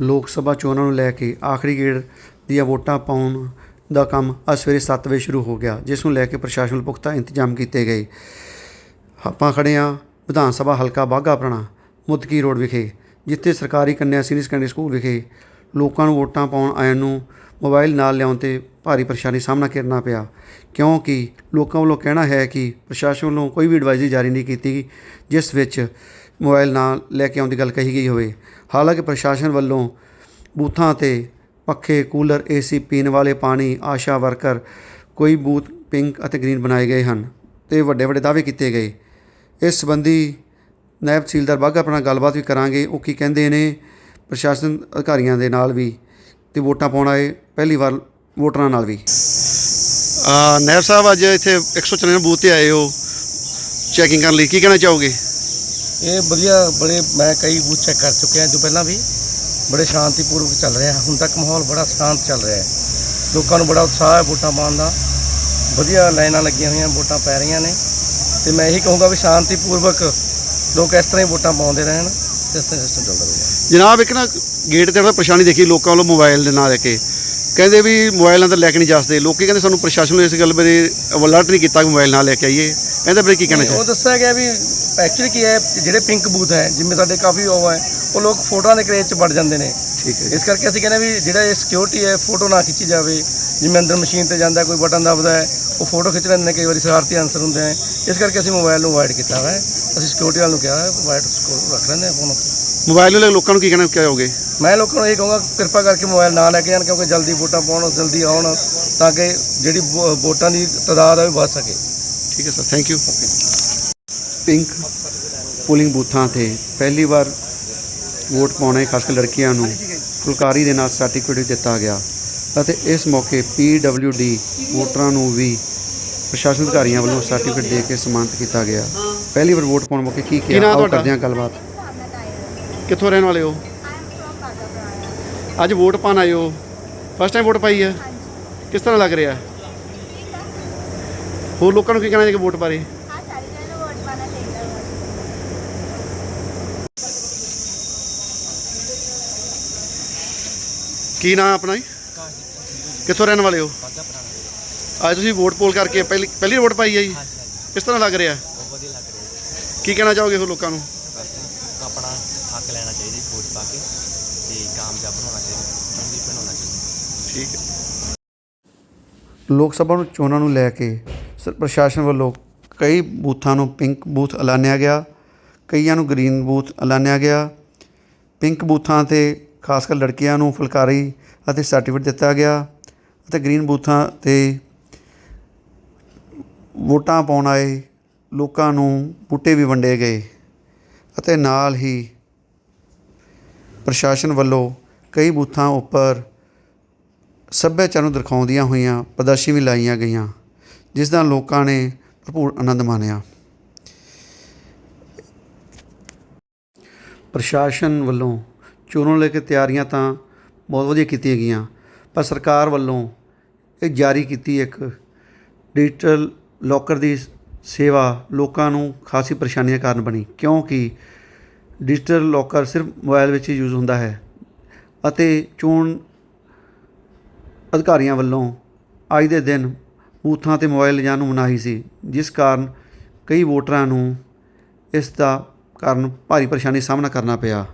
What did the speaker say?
ਲੋਕ ਸਭਾ ਚੋਣਾਂ ਨੂੰ ਲੈ ਕੇ ਆਖਰੀ ਗੇੜ ਦੀਆਂ ਵੋਟਾਂ ਪਾਉਣ ਦਾ ਕੰਮ ਅੱਜ ਸਵੇਰੇ 7 ਵਜੇ ਸ਼ੁਰੂ ਹੋ ਗਿਆ, ਜਿਸ ਨੂੰ ਲੈ ਕੇ ਪ੍ਰਸ਼ਾਸਨ ਵੱਲੋਂ ਪੁਖਤਾ ਇੰਤਜ਼ਾਮ ਕੀਤੇ ਗਏ। ਆਪਾਂ ਖੜੇ ਹਾਂ ਵਿਧਾਨ ਸਭਾ ਹਲਕਾ ਬਾਘਾ ਪੁਰਾਣਾ ਮੁੱਦਕੀ ਰੋਡ ਵਿਖੇ, ਜਿੱਥੇ ਸਰਕਾਰੀ ਕੰਨਿਆ ਸੀਨੀਅਰ ਸੈਕੰਡਰੀ ਸਕੂਲ ਵਿਖੇ ਲੋਕਾਂ ਨੂੰ ਵੋਟਾਂ ਪਾਉਣ ਆਇਆਂ ਨੂੰ ਮੋਬਾਈਲ ਨਾਲ ਲਿਆਉਣ ਤੇ ਭਾਰੀ ਪਰੇਸ਼ਾਨੀ ਸਾਹਮਣਾ ਕਰਨਾ ਪਿਆ। ਕਿਉਂਕਿ ਲੋਕਾਂ ਵੱਲੋਂ ਕਹਿਣਾ ਹੈ ਕਿ ਪ੍ਰਸ਼ਾਸਨ ਵੱਲੋਂ ਕੋਈ ਵੀ ਐਡਵਾਈਜ਼ਰੀ ਜਾਰੀ ਨਹੀਂ ਕੀਤੀ ਗਈ ਜਿਸ ਵਿੱਚ ਮੋਬਾਈਲ ਨਾ ਲੈ ਕੇ ਆਉਣ ਦੀ ਗੱਲ ਕਹੀ ਗਈ ਹੋਵੇ। ਹਾਲਾਂਕਿ ਪ੍ਰਸ਼ਾਸਨ ਵੱਲੋਂ ਬੂਥਾਂ ਤੇ ਪੱਖੇ, ਕੂਲਰ ਏਸੀ ਪੀਣ ਵਾਲੇ ਪਾਣੀ, ਆਸ਼ਾ ਵਰਕਰ, ਕੋਈ ਬੂਥ ਪਿੰਕ ਅਤੇ ਗ੍ਰੀਨ ਬਣਾਏ ਗਏ ਹਨ ਤੇ ਵੱਡੇ ਵੱਡੇ ਦਾਅਵੇ ਕੀਤੇ ਗਏ। ਇਸ ਸੰਬੰਧੀ ਨਾਇਬ ਤਹਿਸੀਲਦਾਰ ਬਾਘਾ ਆਪਣਾ ਗੱਲਬਾਤ ਵੀ ਕਰਾਂਗੇ। ਉਹ ਕੀ ਕਹਿੰਦੇ ਨੇ? ਪ੍ਰਸ਼ਾਸਨ ਅਧਿਕਾਰੀਆਂ ਦੇ ਨਾਲ ਵੀ ਤੇ ਵੋਟਾਂ ਪਾਉਣ ਆਏ। ਪਹਿਲੀ ਵਾਰ ਵੋਟਰਾਂ ਨਾਲ ਵੀ। ਆ ਨਾਇਬ ਸਾਹਿਬ ਅੱਜ ਇੱਥੇ 194 ਬੂਥ ਤੇ ਆਏ ਹੋ। ਚੈਕਿੰਗ ਕਰਨ ਲਈ ਕੀ ਕਹਿਣਾ ਚਾਹੋਗੇ? ਇਹ ਵਧੀਆ ਬੜੇ ਮੈਂ ਕਈ ਬੂਥ ਚੈੱਕ ਕਰ ਚੁੱਕਿਆ ਜੋ ਪਹਿਲਾਂ ਵੀ ਬੜੇ ਸ਼ਾਂਤੀਪੂਰਵਕ ਚੱਲ ਰਿਹਾ। ਹੁਣ ਤੱਕ ਮਾਹੌਲ ਬੜਾ ਸ਼ਾਂਤ ਚੱਲ ਰਿਹਾ ਹੈ। ਲੋਕਾਂ ਨੂੰ ਬੜਾ ਉਤਸ਼ਾਹ ਹੈ ਵੋਟਾਂ ਪਾਉਣ ਦਾ। ਵਧੀਆ ਲਾਈਨਾਂ ਲੱਗੀਆਂ ਹੋਈਆਂ ਵੋਟਾਂ ਪੈ ਰਹੀਆਂ ਨੇ। ਤੇ ਮੈਂ ਇਹੀ ਕਹੂੰਗਾ ਵੀ ਸ਼ਾਂਤੀਪੂਰਵਕ ਲੋਕ ਇਸ ਤਰ੍ਹਾਂ ਹੀ ਵੋਟਾਂ ਪਾਉਂਦੇ ਰਹਿਣ ਤੇ ਇਸ ਤਰ੍ਹਾਂ ਸਿਸਟਮ ਚੱਲਦਾ ਰਹੇਗਾ ਜਨਾਬ ਇੱਕ ਨਾ ਗੇਟ ਤੇ ਥੋੜ੍ਹਾ ਪਰੇਸ਼ਾਨੀ ਦੇਖੀ ਲੋਕਾਂ ਵੱਲੋਂ ਮੋਬਾਈਲ ਦੇ ਨਾਲ ਲੈ ਕੇ ਕਹਿੰਦੇ ਵੀ ਮੋਬਾਈਲ ਅੰਦਰ ਲੈ ਕੇ ਨਹੀਂ ਜਾਸਦੇ ਲੋਕੀ ਕਹਿੰਦੇ ਸਾਨੂੰ ਪ੍ਰਸ਼ਾਸਨ ਨੂੰ ਇਸ ਗੱਲ ਬਾਰੇ ਅਲਰਟ ਨਹੀਂ ਕੀਤਾ ਕਿ ਮੋਬਾਈਲ ਨਾਲ ਲੈ ਕੇ ਆਈਏ। ਇਹਦੇ ਬਾਰੇ ਕੀ ਕਹਿਣਾ ਉਹ ਚਾਹੀਦਾ ਦੱਸਿਆ ਗਿਆ ਵੀ ਐਕਚੁਅਲੀ ਕੀ ਹੈ ਜਿਹੜੇ ਪਿੰਕ ਬੂਥ ਹੈ ਜਿਵੇਂ ਸਾਡੇ ਕਾਫੀ ਉਹ ਹੈ ਉਹ ਲੋਕ ਫੋਟੋਆਂ ਦੇ ਕਰੇਜ 'ਚ ਵੜ ਜਾਂਦੇ ਨੇ। ਠੀਕ ਹੈ ਇਸ ਕਰਕੇ ਅਸੀਂ ਕਹਿੰਦੇ ਵੀ ਜਿਹੜਾ ਇਹ ਸਿਕਿਉਰਿਟੀ ਹੈ ਫੋਟੋ ਨਾ ਖਿੱਚੀ ਜਾਵੇ। ਜਿਵੇਂ ਅੰਦਰ ਮਸ਼ੀਨ ਤੇ ਜਾਂਦਾ ਕੋਈ ਬਟਨ ਦਬਦਾ ਹੈ ਉਹ ਫੋਟੋ ਖਿੱਚ ਲੈਂਦੇ ਨੇ ਕਈ ਵਾਰੀ ਸ਼ਰਾਰਤੀ ਆਨਸਰ ਹੁੰਦੇ ਨੇ। ਇਸ ਕਰਕੇ ਅਸੀਂ ਮੋਬਾਈਲ ਨੂੰ ਅਵਾਇਡ ਕੀਤਾ ਹੋਇਆ ਹੈ। ਅਸੀਂ ਸਿਕਿਉਰਿਟੀ ਵਾਲ ਨੂੰ ਕਿਹਾ ਹੈ ਅਵਾਇਡ ਰੱਖ ਲੈਂਦੇ ਫੋਨ ਮੋਬਾਈਲ ਨੂੰ ਲੈ ਕੇ ਲੋਕਾਂ ਨੂੰ ਕੀ ਕਹਿਣਾ ਚਾਹੋਗੇ ਮੈਂ ਲੋਕਾਂ ਨੂੰ ਇਹ ਕਹੂੰਗਾ ਕਿਰਪਾ ਕਰਕੇ ਮੋਬਾਈਲ ਨਾ ਲੈ ਕੇ ਜਾਣ ਕਿਉਂਕਿ ਜਲਦੀ ਵੋਟਾਂ ਪਾਉਣ ਜਲਦੀ ਆਉਣ ਤਾਂ ਕਿ ਜਿਹੜੀ ਵੋ- ਵੋਟਾਂ ਦੀ ਤਾਦਾਦ ਹੈ ਉਹ ਵੱਧ ਸਕੇ। ਠੀਕ ਹੈ sir thank you pink polling ਬੂਥਾਂ ਤੇ ਪਹਿਲੀ ਵਾਰ ਵੋਟ ਪਾਉਣੇ ਖਾਸ ਕਰ ਲੜਕੀਆਂ ਨੂੰ ਫੁਲਕਾਰੀ ਦੇ ਨਾਲ ਸਰਟੀਫਿਕੇਟ ਦਿੱਤਾ ਗਿਆ। ਅਤੇ ਇਸ ਮੌਕੇ ਡੀ ਵੋਟਰਾਂ ਨੂੰ ਵੀ ਪ੍ਰਸ਼ਾਸਨ ਅਧਿਕਾਰੀਆਂ ਵੱਲੋਂ ਸਰਟੀਫਿਕੇਟ ਦੇ ਕੇ ਸਨਮਾਨਿਤ ਕੀਤਾ ਗਿਆ। ਪਹਿਲੀ ਵਾਰ ਵੋਟ ਪਾਉਣ ਮੌਕੇ ਕੀ ਕਿਹਾ? ਆਓ ਕਰਦੇ ਹਾਂ ਗੱਲਬਾਤ। ਕਿੱਥੋਂ ਰਹਿਣ ਵਾਲੇ ਹੋ? ਅੱਜ ਵੋਟ ਪਾਣ ਆਏ ਹੋ। ਫਸਟ ਟਾਈਮ ਵੋਟ ਪਾਈ ਹੈ? ਕਿਸ ਤਰ੍ਹਾਂ ਲੱਗ ਰਿਹਾ? ਹੋਰ ਲੋਕਾਂ ਨੂੰ ਕੀ ਕਹਿਣਾ ਜੀ ਵੋਟ ਬਾਰੇ? ਕੀ ਨਾਮ ਆਪਣਾ ਜੀ? ਕਿੱਥੋਂ ਰਹਿਣ ਵਾਲੇ ਹੋ? ਅੱਜ ਤੁਸੀਂ ਵੋਟ ਪੋਲ ਕਰਕੇ ਪਹਿਲੀ ਪਹਿਲੀ ਵੋਟ ਪਾਈ ਹੈ ਜੀ। ਕਿਸ ਤਰ੍ਹਾਂ ਲੱਗ ਰਿਹਾ? ਕੀ ਕਹਿਣਾ ਚਾਹੋਗੇ ਹੋ ਲੋਕਾਂ ਨੂੰ? ਲੈਣਾ ਚਾਹੀਦਾ ਜੀ ਵੋਟ ਪਾ ਕੇ ਤੇ ਕਾਮਯਾਬ ਬਣਾਉਣਾ ਚਾਹੀਦਾ ਚੰਗੀ ਬਣਾਉਣਾ ਚਾਹੀਦਾ। ਠੀਕ ਹੈ। ਲੋਕ ਸਭਾ ਨੂੰ ਚੋਣਾਂ ਨੂੰ ਲੈ ਕੇ ਸ- ਪ੍ਰਸ਼ਾਸਨ ਵੱਲੋਂ ਕਈ ਬੂਥਾਂ ਨੂੰ ਪਿੰਕ ਬੂਥ ਐਲਾਨਿਆ ਗਿਆ ਕਈਆਂ ਨੂੰ ਗ੍ਰੀਨ ਬੂਥ ਐਲਾਨਿਆ ਗਿਆ। ਪਿੰਕ ਬੂਥਾਂ ਤੇ ਖਾਸ ਕਰ ਲੜਕੀਆਂ ਨੂੰ ਫੁਲਕਾਰੀ ਅਤੇ ਸਰਟੀਫਿਕੇਟ ਦਿੱਤਾ ਗਿਆ ਅਤੇ ਗ੍ਰੀਨ ਬੂਥਾਂ ਤੇ ਵੋਟਾਂ ਪਾਉਣ ਆਏ ਲੋਕਾਂ ਨੂੰ ਬੂਟੇ ਵੀ ਵੰਡੇ ਗਏ ਅਤੇ ਨਾਲ ਹੀ ਪ੍ਰਸ਼ਾਸਨ ਵੱਲੋਂ ਕਈ ਬੂਥਾਂ ਉੱਪਰ ਸੱਭਿਆਚਾਰ ਨੂੰ ਦਿਖਾਉਂਦੀਆਂ ਹੋਈਆਂ ਪ੍ਰਦਰਸ਼ਨੀ ਵੀ ਲਾਈਆਂ ਗਈਆਂ, ਜਿਸ ਦਾ ਲੋਕਾਂ ਨੇ ਭਰਪੂਰ ਆਨੰਦ ਮਾਣਿਆ। ਪ੍ਰਸ਼ਾਸਨ ਵੱਲੋਂ ਚੋਣਾਂ ਲੈ ਕੇ ਤਿਆਰੀਆਂ ਤਾਂ ਬਹੁਤ ਵਧੀਆ ਕੀਤੀਆਂ ਗਈਆਂ, ਪਰ ਸਰਕਾਰ ਵੱਲੋਂ ਇਹ ਜਾਰੀ ਕੀਤੀ ਇੱਕ ਡਿਜੀਟਲ ਲੋਕਰ ਦੀ ਸੇਵਾ ਲੋਕਾਂ ਨੂੰ ਖਾਸੀ ਪਰੇਸ਼ਾਨੀਆਂ ਕਾਰਨ ਬਣੀ, ਕਿਉਂਕਿ ਡਿਜੀਟਲ ਲੋਕਰ ਸਿਰਫ ਮੋਬਾਈਲ ਵਿੱਚ ਹੀ ਯੂਜ਼ ਹੁੰਦਾ ਹੈ ਅਤੇ ਚੋਣ ਅਧਿਕਾਰੀਆਂ ਵੱਲੋਂ ਅੱਜ ਦੇ ਦਿਨ ਬੂਥਾਂ ਤੇ ਮੋਬਾਈਲ ਲਿਜਾਣ ਨੂੰ ਮਨਾਹੀ ਸੀ, ਜਿਸ ਕਾਰਨ ਕਈ ਵੋਟਰਾਂ ਨੂੰ ਇਸ ਦਾ ਕਾਰਨ ਭਾਰੀ ਪਰੇਸ਼ਾਨੀ ਦਾ ਸਾਹਮਣਾ ਕਰਨਾ ਪਿਆ।